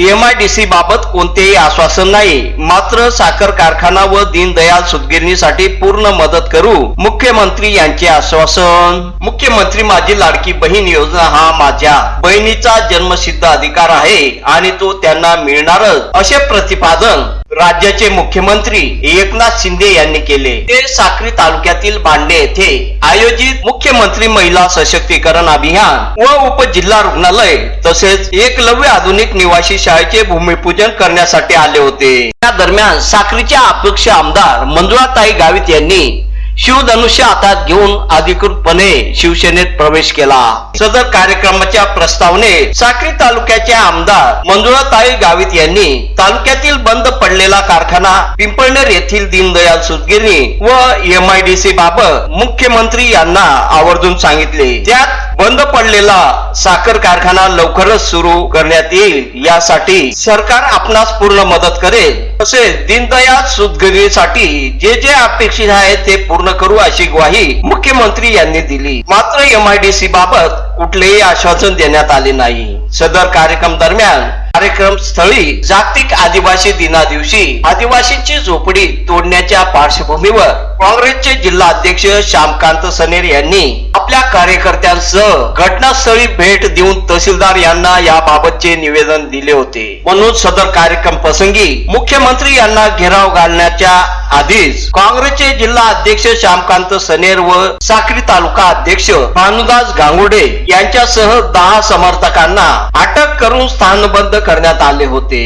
MIDC बाबत कोणतेही आश्वासन नाही. मात्र साखर कारखाना व दीनदयाल सुतगिरणीसाठी पूर्ण मदत करू मुख्यमंत्री यांचे आश्वासन. मुख्यमंत्री माझी लाडकी बहीण योजना हा माझ्या बहिणीचा जन्मसिद्ध अधिकार आहे आणि तो त्यांना मिळणारच. असे प्रतिपादन राज्याचे मुख्यमंत्री एकनाथ शिंदे यांनी केले. ते साक्री तालुक्यातील भांडे येथे आयोजित मुख्यमंत्री महिला सशक्तीकरण अभियान व उपजिल्हा रुग्णालय तसेच एकलव्य आधुनिक निवासी शाळेचे भूमिपूजन करण्यासाठी आले होते. या दरम्यान साक्रीच्या अपेक्ष आमदार मंजुळाताई गावित यांनी शिवधनुष्य हातात घेऊन अधिकृतपणे शिवसेनेत प्रवेश केला. सदर कार्यक्रमाच्या प्रस्तावने साक्री तालुक्याचे आमदार मंजुळाताई गावित यांनी तालुक्यातील बंद पडलेला कारखाना पिंपळनेर येथील दीनदयाल सुतगिरणी व एमआयडीसी बाबत मुख्यमंत्री यांना आवर्जून सांगितले. त्यात बंद पडलेला साखर कारखाना लवकरच सुरू करण्यात येईल यासाठी सरकार आपणास पूर्ण मदत करेल. तसेच दीनदयाल सुदगिरीसाठी जे जे अपेक्षित आहे ते पूर्ण करू अशी ग्वाही मुख्यमंत्री यांनी दिली. मात्र एमआयडीसी बाबत कुठलेही आश्वासन देण्यात आले नाही. सदर कार्यक्रम दरम्यान कार्यक्रम स्थळी जागतिक आदिवासी दिना दिवशी आदिवासींची झोपडी तोडण्याच्या पार्श्वभूमीवर काँग्रेसचे जिल्हा अध्यक्ष श्यामकांत सनेर यांनी महिला कार्यकर्त्यांसह घटनास्थळी भेट देऊन तहसीलदार यांना याबाबतचे निवेदन दिले होते. म्हणून सदर कार्यक्रम प्रसंगी मुख्यमंत्री यांना घेराव घालण्याच्या आधीच काँग्रेसचे जिल्हा अध्यक्ष श्यामकांत सनेर व साक्री तालुका अध्यक्ष भानुदास गांगुडे यांच्यासह दहा समर्थकांना अटक करून स्थानबद्ध करण्यात आले होते.